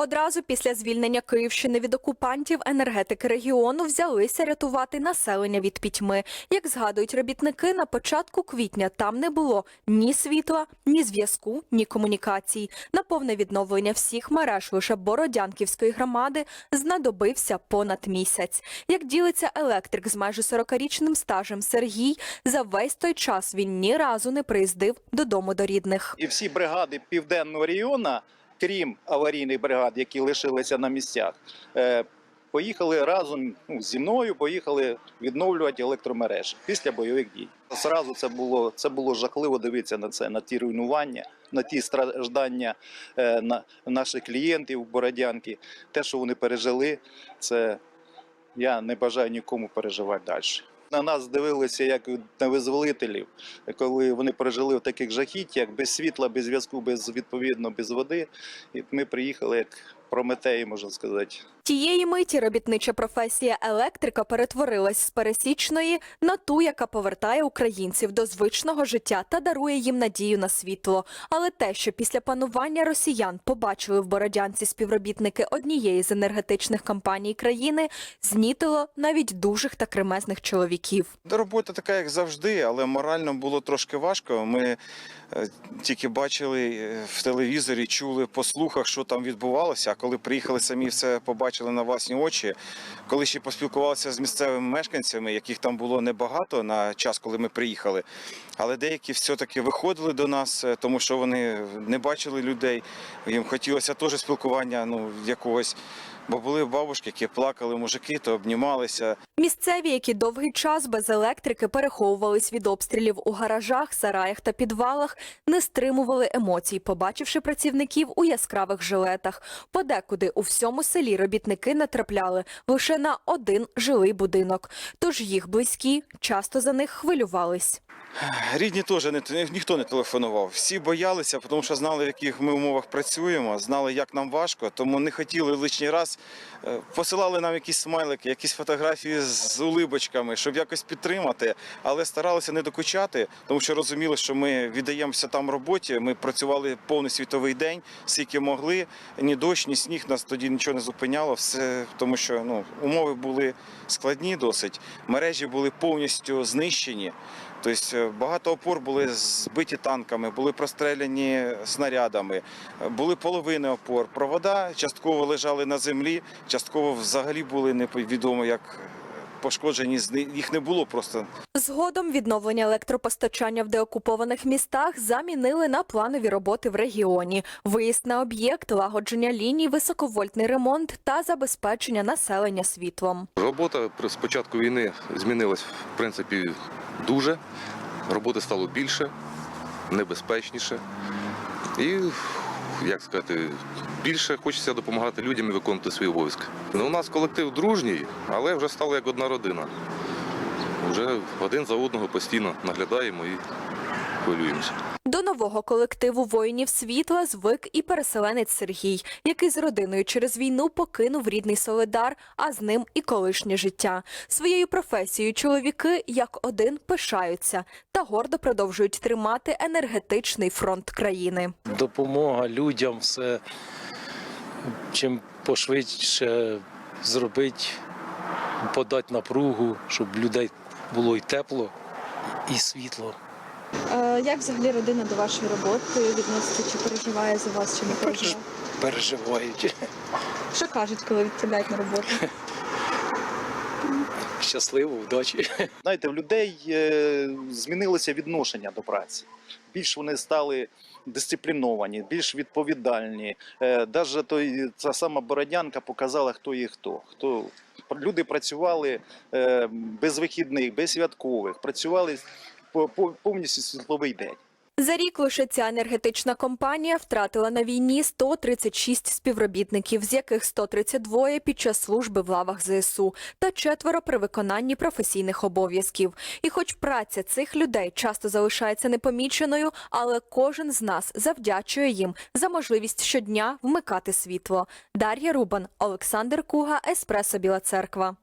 Одразу після звільнення Київщини від окупантів енергетики регіону взялися рятувати населення від пітьми. Як згадують робітники, на початку квітня там не було ні світла, ні зв'язку, ні комунікацій. На повне відновлення всіх мереж лише Бородянківської громади знадобився понад місяць. Як ділиться електрик з майже 40-річним стажем Сергій, за весь той час він ні разу не приїздив додому до рідних. І всі бригади південного району, крім аварійних бригад, які лишилися на місцях, е, поїхали разом ну, зі мною, поїхали відновлювати електромережі після бойових дій. Зразу це було, це було жахливо дивитися на це, на ті руйнування, на ті страждання е, на, наших клієнтів Бородянки. Те, що вони пережили, це я не бажаю нікому переживати далі. На нас дивилися як на визволителів, коли вони пережили в таких жахіттях, без світла, без зв'язку, без відповідно без води. І ми приїхали як прометеї, можна сказати. Тієї миті робітнича професія електрика перетворилась з пересічної на ту, яка повертає українців до звичного життя та дарує їм надію на світло. Але те, що після панування росіян побачили в Бородянці співробітники однієї з енергетичних компаній країни, знітило навіть дужих та кремезних чоловіків. Робота така, як завжди, але морально було трошки важко. Ми е, тільки бачили е, в телевізорі, чули по слухах, що там відбувалося. А коли приїхали самі, все побачили на власні очі. Коли ще поспілкувалися з місцевими мешканцями, яких там було небагато на час, коли ми приїхали, але деякі все-таки виходили до нас, е, тому що вони не бачили людей. Їм хотілося теж спілкування ну, якогось. Бо були бабушки, які плакали, мужики, то обнімалися. Місцеві, які довгий час без електрики переховувались від обстрілів у гаражах, сараях та підвалах, не стримували емоцій, побачивши працівників у яскравих жилетах. Подекуди у всьому селі робітники натрапляли лише на один жилий будинок. Тож їх близькі часто за них хвилювались. Рідні теж не ніхто не телефонував. Всі боялися, тому що знали, в яких ми умовах працюємо, знали, як нам важко, тому не хотіли лишній раз. Е, Посилали нам якісь смайлики, якісь фотографії з улибочками, щоб якось підтримати, але старалися не докучати, тому що розуміли, що ми віддаємося там роботі. Ми працювали повний світовий день, скільки могли. Ні дощ, ні сніг нас тоді нічого не зупиняло. Все тому, що ну умови були складні досить. Мережі були повністю знищені. Тобто е, багато опор були збиті танками, були простреляні снарядами, е, були половини опор. Провода частково лежали на землі, частково взагалі були невідомо як пошкоджені. Їх не було просто Згодом відновлення електропостачання в деокупованих містах замінили на планові роботи в регіоні: виїзд на об'єкт, лагодження ліній, високовольтний ремонт та забезпечення населення світлом. Робота при- з початку війни змінилась в принципі дуже. Роботи стало більше, небезпечніше. І, як сказати, більше хочеться допомагати людям і виконувати свої обов'язки. Ну, у нас колектив дружній, але вже стало як одна родина. Вже один за одного постійно наглядаємо і хвилюємося. До нового колективу воїнів світла звик і переселенець Сергій, який з родиною через війну покинув рідний Соледар, а з ним і колишнє життя. Своєю професією чоловіки як один пишаються та гордо продовжують тримати енергетичний фронт країни. допомога людям все чим пошвидше зробити, подати напругу, щоб людей було і тепло, і світло. Е, Як взагалі родина до вашої роботи відноситься? Чи переживає за вас, чи не переживає? Переживають. Що кажуть, коли відправляють на роботу? Щасливо, удачі. Знаєте, в людей е, змінилося відношення до праці. Більш вони стали дисципліновані, більш відповідальні. Е, Даже той ця сама Бородянка показала, хто є хто. хто люди працювали е, без вихідних, без святкових, працювали повністю світловий день. За рік лише ця енергетична компанія втратила на війні 136 співробітників, з яких 132 під час служби в лавах ЗСУ та четверо при виконанні професійних обов'язків. І хоч праця цих людей часто залишається непоміченою, але кожен з нас завдячує їм за можливість щодня вмикати світло. Дар'я Рубан, Олександр Куга, Еспресо Біла Церква.